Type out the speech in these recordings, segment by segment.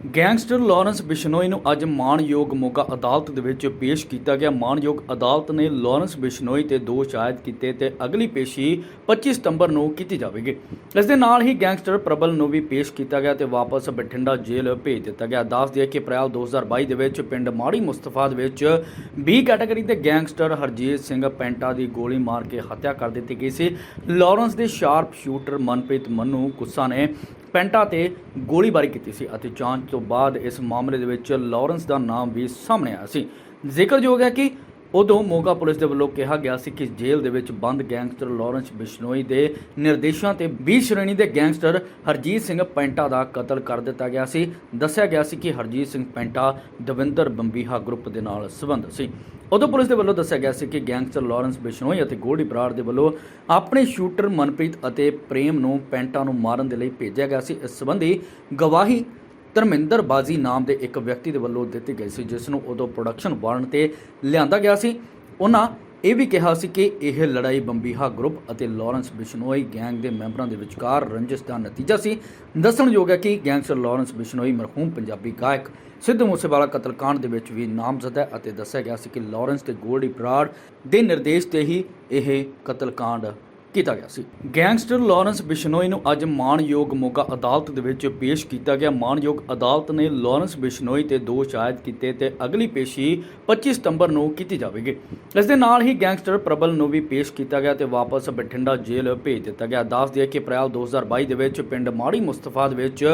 Gangster Lawrence Bishnoi ਨੂੰ ਅੱਜ ਮਾਣਯੋਗ ਮੋਗਾ ਅਦਾਲਤ ਦੇ ਵਿੱਚ ਪੇਸ਼ ਕੀਤਾ ਗਿਆ। ਮਾਣਯੋਗ ਅਦਾਲਤ ਨੇ ਲਾਰੈਂਸ ਬਿਸ਼ਨੋਈ ਤੇ ਦੋਸ਼ ਆਇਦ ਕੀਤੇ ਤੇ ਅਗਲੀ ਪੇਸ਼ੀ 25 ਸਤੰਬਰ ਨੂੰ ਕੀਤੀ ਜਾਵੇਗੀ। ਇਸ ਦੇ ਨਾਲ ਹੀ ਗੈਂਗਸਟਰ ਪ੍ਰਬਲ ਨੂੰ ਵੀ ਪੇਸ਼ ਕੀਤਾ ਗਿਆ ਤੇ ਵਾਪਸ ਬਠਿੰਡਾ ਜੇਲ੍ਹ ਭੇਜ ਦਿੱਤਾ ਗਿਆ। ਦੱਸ ਦਈਏ ਕਿ ਅਪ੍ਰੈਲ 2022 ਦੇ ਵਿੱਚ ਪਿੰਡ ਮਾੜੀ ਮੁਸਤਫਾ ਦੇ ਵਿੱਚ ਬੀ ਕੈਟਾਗਰੀ ਦੇ ਗੈਂਗਸਟਰ ਹਰਜੀਤ ਸਿੰਘ ਪੈਂਟਾ ਦੀ ਗੋਲੀ ਮਾਰ ਕੇ ਹੱਤਿਆ ਕਰ ਦਿੱਤੀ ਗਈ ਸੀ। ਲਾਰੈਂਸ ਦੇ ਸ਼ਾਰਪ ਸ਼ੂਟਰ ਮਨਪ੍ਰੀਤ ਮੰਨੂ ਗੁੱਸਾ ਨੇ ਪੈਂਟਾ ਤੇ ਗੋਲੀਬਾਰੀ ਕੀਤੀ ਸੀ ਅਤੇ ਜਾਂਚ ਤੋਂ ਬਾਅਦ ਇਸ ਮਾਮਲੇ ਦੇ ਵਿੱਚ ਲਾਰੈਂਸ ਦਾ ਨਾਮ ਵੀ ਸਾਹਮਣੇ ਆਇਆ ਸੀ। ਜ਼ਿਕਰਯੋਗ ਹੈ ਕਿ ਉਦੋਂ ਮੋਗਾ ਪੁਲਿਸ ਦੇ ਵੱਲੋਂ ਕਿਹਾ ਗਿਆ ਸੀ ਕਿ ਜੇਲ੍ਹ ਦੇ ਵਿੱਚ ਬੰਦ ਗੈਂਗਸਟਰ ਲਾਰੈਂਸ ਬਿਸ਼ਨੋਈ ਦੇ ਨਿਰਦੇਸ਼ਾਂ ਤੇ 20 ਸ਼੍ਰੇਣੀ ਦੇ ਗੈਂਗਸਟਰ ਹਰਜੀਤ ਸਿੰਘ ਪੈਂਟਾ ਦਾ ਕਤਲ ਕਰ ਦਿੱਤਾ ਗਿਆ ਸੀ। ਦੱਸਿਆ ਗਿਆ ਸੀ ਕਿ ਹਰਜੀਤ ਸਿੰਘ ਪੈਂਟਾ ਦਵਿੰਦਰ ਬੰਬੀਹਾ ਗਰੁੱਪ ਦੇ ਨਾਲ ਸੰਬੰਧ ਸੀ। ਉਦੋਂ ਪੁਲਿਸ ਦੇ ਵੱਲੋਂ ਦੱਸਿਆ ਗਿਆ ਸੀ ਕਿ ਗੈਂਗਸਟਰ ਲਾਰੈਂਸ ਬਿਸ਼ਨੋਈ ਅਤੇ ਗੋਲਡੀ ਬਰਾੜ ਦੇ ਵੱਲੋਂ ਆਪਣੇ ਸ਼ੂਟਰ ਮਨਪ੍ਰੀਤ ਅਤੇ ਪ੍ਰੇਮ ਨੂੰ ਪੈਂਟਾ ਨੂੰ ਮਾਰਨ ਦੇ ਲਈ ਭੇਜਿਆ ਗਿਆ ਸੀ। ਇਸ ਸੰਬੰਧੀ ਗਵਾਹੀ ਧਰਮਿੰਦਰ ਬਾਜੀ ਨਾਮ ਦੇ ਇੱਕ ਵਿਅਕਤੀ ਦੇ ਵੱਲੋਂ ਦਿੱਤੀ ਗਈ ਸੀ, ਜਿਸ ਨੂੰ ਉਦੋਂ ਪ੍ਰੋਡਕਸ਼ਨ ਵਾਰਨ ਤੇ ਲਿਆਂਦਾ ਗਿਆ ਸੀ। ਉਹਨਾਂ ਇਹ ਵੀ ਕਿਹਾ ਸੀ ਕਿ ਇਹ ਲੜਾਈ ਬੰਬੀਹਾ ਗਰੁੱਪ ਅਤੇ ਲਾਰੈਂਸ ਬਿਸ਼ਨੋਈ ਗੈਂਗ ਦੇ ਮੈਂਬਰਾਂ ਦੇ ਵਿਚਕਾਰ ਰੰਜਿਸ਼ ਦਾ ਨਤੀਜਾ ਸੀ। ਦੱਸਣਯੋਗ ਹੈ ਕਿ ਗੈਂਗਸਟਰ ਲਾਰੈਂਸ ਬਿਸ਼ਨੋਈ ਮਰਹੂਮ ਪੰਜਾਬੀ ਗਾਇਕ ਸਿੱਧੂ ਮੂਸੇਵਾਲਾ ਕਤਲकांड ਦੇ ਵਿੱਚ ਵੀ ਨਾਮਜ਼ਦ ਹੈ ਅਤੇ ਦੱਸਿਆ ਗਿਆ ਸੀ ਕਿ ਲਾਰੈਂਸ ਤੇ ਗੋਲਡੀ ਬਰਾੜ ਦੇ ਨਿਰਦੇਸ਼ ਤੇ ਹੀ ਇਹ ਕਤਲकांड ਕੀਤਾ ਗਿਆ ਸੀ। ਗੈਂਗਸਟਰ ਲਾਰੈਂਸ ਬਿਸ਼ਨੋਈ ਨੂੰ ਅੱਜ ਮਾਣਯੋਗ ਮੋਗਾ ਅਦਾਲਤ ਦੇ ਵਿੱਚ ਪੇਸ਼ ਕੀਤਾ ਗਿਆ। ਮਾਣਯੋਗ ਅਦਾਲਤ ਨੇ ਲਾਰੈਂਸ ਬਿਸ਼ਨੋਈ ਤੇ ਦੋਸ਼ ਆਇਦ ਕੀਤੇ ਤੇ ਅਗਲੀ ਪੇਸ਼ੀ 25 ਸਤੰਬਰ ਨੂੰ ਕੀਤੀ ਜਾਵੇਗੀ। ਇਸ ਦੇ ਨਾਲ ਹੀ ਗੈਂਗਸਟਰ ਪ੍ਰਬਲ ਨੂੰ ਵੀ ਪੇਸ਼ ਕੀਤਾ ਗਿਆ ਤੇ ਵਾਪਸ ਬਠਿੰਡਾ ਜੇਲ੍ਹ ਭੇਜ ਦਿੱਤਾ ਗਿਆ। ਦੱਸ ਦਈਏ ਕਿ ਅਪ੍ਰੈਲ 2022 ਦੇ ਵਿੱਚ ਪਿੰਡ ਮਾੜੀ ਮੁਸਤਫਾ ਦੇ ਵਿੱਚ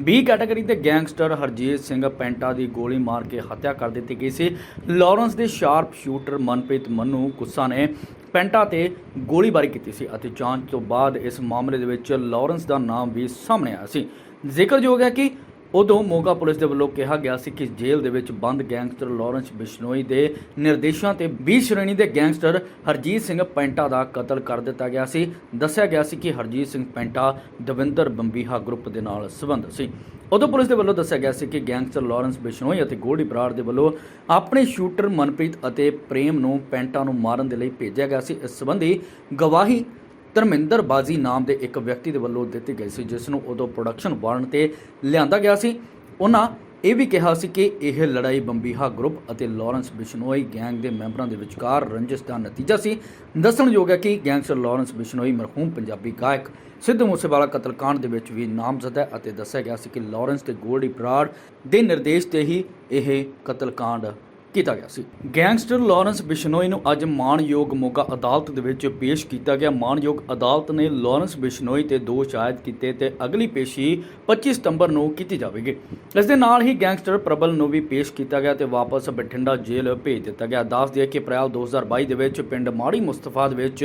20 ਕੈਟਾਗਰੀ ਦੇ ਗੈਂਗਸਟਰ ਹਰਜੀਤ ਸਿੰਘ ਪੈਂਟਾ ਦੀ ਗੋਲੀ ਮਾਰ ਕੇ ਹੱਤਿਆ ਕਰ ਦਿੱਤੀ ਗਈ ਸੀ। ਲਾਰੈਂਸ ਦੇ ਸ਼ਾਰਪ ਸ਼ੂਟਰ ਮਨਪ੍ਰੀਤ ਮੰਨੂ ਗੁੱਸਾ ਨੇ ਪੈਂਟਾ ਤੇ ਗੋਲੀਬਾਰੀ ਕੀਤੀ ਸੀ। ਅਤੇ ਜਾਂਚ ਤੋਂ ਬਾਅਦ ਇਸ ਮਾਮਲੇ ਦੇ ਵਿੱਚ ਲਾਰੈਂਸ ਦਾ ਨਾਮ ਵੀ ਸਾਹਮਣੇ ਆਇਆ ਸੀ। ਜ਼ਿਕਰਯੋਗ ਹੈ ਕਿ ਉਦੋਂ ਮੋਗਾ ਪੁਲਿਸ ਦੇ ਵੱਲੋਂ ਕਿਹਾ ਗਿਆ ਸੀ ਕਿ ਜੇਲ੍ਹ ਦੇ ਵਿੱਚ ਬੰਦ ਗੈਂਗਸਟਰ ਲਾਰੈਂਸ ਬਿਸ਼ਨੋਈ ਦੇ ਨਿਰਦੇਸ਼ਾਂ ਤੇ 20 ਸ਼੍ਰੇਣੀ ਦੇ ਗੈਂਗਸਟਰ ਹਰਜੀਤ ਸਿੰਘ ਪੈਂਟਾ ਦਾ ਕਤਲ ਕਰ ਦਿੱਤਾ ਗਿਆ ਸੀ। ਦੱਸਿਆ ਗਿਆ ਸੀ ਕਿ ਹਰਜੀਤ ਸਿੰਘ ਪੈਂਟਾ ਦਵਿੰਦਰ ਬੰਬੀਹਾ ਗਰੁੱਪ ਦੇ ਨਾਲ ਸੰਬੰਧ ਸੀ। ਉਦੋਂ ਪੁਲਿਸ ਦੇ ਵੱਲੋਂ ਦੱਸਿਆ ਗਿਆ ਸੀ ਕਿ ਗੈਂਗਸਟਰ ਲਾਰੈਂਸ ਬਿਸ਼ਨੋਈ ਅਤੇ ਗੋਲਡੀ ਬਰਾੜ ਦੇ ਵੱਲੋਂ ਆਪਣੇ ਸ਼ੂਟਰ ਮਨਪ੍ਰੀਤ ਅਤੇ ਪ੍ਰੇਮ ਨੂੰ ਪੈਂਟਾ ਨੂੰ ਮਾਰਨ ਦੇ ਲਈ ਭੇਜਿਆ ਗਿਆ ਸੀ। ਇਸ ਸੰਬੰਧੀ ਗਵਾਹੀ ਧਰਮਿੰਦਰ ਬਾਜੀ ਨਾਮ ਦੇ ਇੱਕ ਵਿਅਕਤੀ ਦੇ ਵੱਲੋਂ ਦਿੱਤੀ ਗਈ ਸੀ, ਜਿਸ ਨੂੰ ਉਦੋਂ ਪ੍ਰੋਡਕਸ਼ਨ ਵਾਰਨ ਤੇ ਲਿਆਂਦਾ ਗਿਆ ਸੀ। ਉਹਨਾਂ ਇਹ ਵੀ ਕਿਹਾ ਸੀ ਕਿ ਇਹ ਲੜਾਈ ਬੰਬੀਹਾ ਗਰੁੱਪ ਅਤੇ ਲਾਰੈਂਸ ਬਿਸ਼ਨੋਈ ਗੈਂਗ ਦੇ ਮੈਂਬਰਾਂ ਦੇ ਵਿਚਕਾਰ ਰੰਜਿਸ਼ ਦਾ ਨਤੀਜਾ ਸੀ। ਦੱਸਣਯੋਗ ਹੈ ਕਿ ਗੈਂਗਸਟਰ ਲਾਰੈਂਸ ਬਿਸ਼ਨੋਈ ਮਰਹੂਮ ਪੰਜਾਬੀ ਗਾਇਕ ਸਿੱਧੂ ਮੂਸੇਵਾਲਾ ਕਤਲकांड ਦੇ ਵਿੱਚ ਵੀ ਨਾਮਜ਼ਦ ਹੈ ਅਤੇ ਦੱਸਿਆ ਗਿਆ ਸੀ ਕਿ ਲਾਰੈਂਸ ਤੇ ਗੋਲਡੀ ਬਰਾੜ ਦੇ ਨਿਰਦੇਸ਼ ਤੇ ਹੀ ਇਹ ਕਤਲकांड ਕੀਤਾ ਗਿਆ ਸੀ। ਗੈਂਗਸਟਰ ਲਾਰੈਂਸ ਬਿਸ਼ਨੋਈ ਨੂੰ ਅੱਜ ਮਾਣਯੋਗ ਮੋਗਾ ਅਦਾਲਤ ਦੇ ਵਿੱਚ ਪੇਸ਼ ਕੀਤਾ ਗਿਆ। ਮਾਣਯੋਗ ਅਦਾਲਤ ਨੇ ਲਾਰੈਂਸ ਬਿਸ਼ਨੋਈ ਤੇ ਦੋਸ਼ ਆਇਦ ਕੀਤੇ ਤੇ ਅਗਲੀ ਪੇਸ਼ੀ 25 ਸਤੰਬਰ ਨੂੰ ਕੀਤੀ ਜਾਵੇਗੀ। ਇਸ ਦੇ ਨਾਲ ਹੀ ਗੈਂਗਸਟਰ ਪ੍ਰਬਲ ਨੂੰ ਵੀ ਪੇਸ਼ ਕੀਤਾ ਗਿਆ ਤੇ ਵਾਪਸ ਬਠਿੰਡਾ ਜੇਲ੍ਹ ਭੇਜ ਦਿੱਤਾ ਗਿਆ। ਦੱਸ ਦਈਏ ਕਿ ਅਪ੍ਰੈਲ 2022 ਦੇ ਵਿੱਚ ਪਿੰਡ ਮਾੜੀ ਮੁਸਤਫਾ ਦੇ ਵਿੱਚ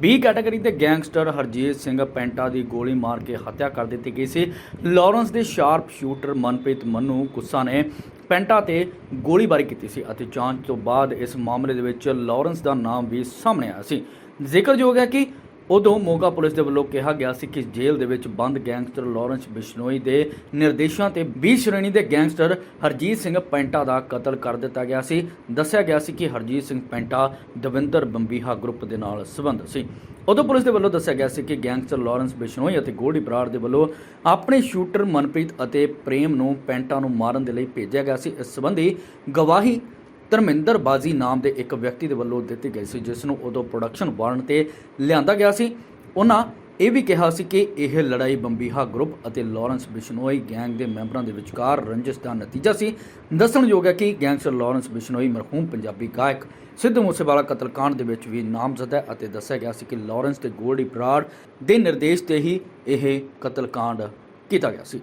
20 ਕੈਟਾਗਰੀ ਦੇ ਗੈਂਗਸਟਰ ਹਰਜੀਤ ਸਿੰਘ ਪੈਂਟਾ ਦੀ ਗੋਲੀ ਮਾਰ ਕੇ ਹੱਤਿਆ ਕਰ ਦਿੱਤੀ ਗਈ ਸੀ। ਲਾਰੈਂਸ ਦੇ ਸ਼ਾਰਪ ਸ਼ੂਟਰ ਮਨਪ੍ਰੀਤ ਮੰਨੂ ਗੁੱਸਾ ਨੇ ਪੈਂਟਾ ਤੇ ਗੋਲੀਬਾਰੀ ਕੀਤੀ ਸੀ ਅਤੇ ਜਾਂਚ ਤੋਂ ਬਾਅਦ ਇਸ ਮਾਮਲੇ ਦੇ ਵਿੱਚ ਲਾਰੈਂਸ ਦਾ ਨਾਮ ਵੀ ਸਾਹਮਣੇ ਆਇਆ ਸੀ। ਜ਼ਿਕਰਯੋਗ ਹੈ ਕਿ ਉਦੋਂ ਮੋਗਾ ਪੁਲਿਸ ਦੇ ਵੱਲੋਂ ਕਿਹਾ ਗਿਆ ਸੀ ਕਿ ਜੇਲ੍ਹ ਦੇ ਵਿੱਚ ਬੰਦ ਗੈਂਗਸਟਰ ਲਾਰੈਂਸ ਬਿਸ਼ਨੋਈ ਦੇ ਨਿਰਦੇਸ਼ਾਂ ਤੇ 20 ਸ਼੍ਰੇਣੀ ਦੇ ਗੈਂਗਸਟਰ ਹਰਜੀਤ ਸਿੰਘ ਪੈਂਟਾ ਦਾ ਕਤਲ ਕਰ ਦਿੱਤਾ ਗਿਆ ਸੀ। ਦੱਸਿਆ ਗਿਆ ਸੀ ਕਿ ਹਰਜੀਤ ਸਿੰਘ ਪੈਂਟਾ ਦਵਿੰਦਰ ਬੰਬੀਹਾ ਗਰੁੱਪ ਦੇ ਨਾਲ ਸੰਬੰਧ ਸੀ। ਉਦੋਂ ਪੁਲਿਸ ਦੇ ਵੱਲੋਂ ਦੱਸਿਆ ਗਿਆ ਸੀ ਕਿ ਗੈਂਗਸਟਰ ਲਾਰੈਂਸ ਬਿਸ਼ਨੋਈ ਅਤੇ ਗੋਲਡੀ ਬਰਾੜ ਦੇ ਵੱਲੋਂ ਆਪਣੇ ਸ਼ੂਟਰ ਮਨਪ੍ਰੀਤ ਅਤੇ ਪ੍ਰੇਮ ਨੂੰ ਪੈਂਟਾ ਨੂੰ ਮਾਰਨ ਦੇ ਲਈ ਭੇਜਿਆ ਗਿਆ ਸੀ। ਇਸ ਸੰਬੰਧੀ ਗਵਾਹੀ ਧਰਮਿੰਦਰ ਬਾਜੀ ਨਾਮ ਦੇ ਇੱਕ ਵਿਅਕਤੀ ਦੇ ਵੱਲੋਂ ਦਿੱਤੀ ਗਈ ਸੀ, ਜਿਸ ਨੂੰ ਉਦੋਂ ਪ੍ਰੋਡਕਸ਼ਨ ਵਾਰਨ ਤੇ ਲਿਆਂਦਾ ਗਿਆ ਸੀ। ਉਹਨਾਂ ਇਹ ਵੀ ਕਿਹਾ ਸੀ ਕਿ ਇਹ ਲੜਾਈ ਬੰਬੀਹਾ ਗਰੁੱਪ ਅਤੇ ਲਾਰੈਂਸ ਬਿਸ਼ਨੋਈ ਗੈਂਗ ਦੇ ਮੈਂਬਰਾਂ ਦੇ ਵਿਚਕਾਰ ਰੰਜਿਸ਼ ਦਾ ਨਤੀਜਾ ਸੀ। ਦੱਸਣਯੋਗ ਹੈ ਕਿ ਗੈਂਗਸਟਰ ਲਾਰੈਂਸ ਬਿਸ਼ਨੋਈ ਮਰਹੂਮ ਪੰਜਾਬੀ ਗਾਇਕ ਸਿੱਧੂ ਮੂਸੇਵਾਲਾ ਕਤਲकांड ਦੇ ਵਿੱਚ ਵੀ ਨਾਮਜ਼ਦ ਹੈ ਅਤੇ ਦੱਸਿਆ ਗਿਆ ਸੀ ਕਿ ਲਾਰੈਂਸ ਤੇ ਗੋਲਡੀ ਬਰਾੜ ਦੇ ਨਿਰਦੇਸ਼ ਤੇ ਹੀ ਇਹ ਕਤਲकांड ਕੀਤਾ ਗਿਆ ਸੀ।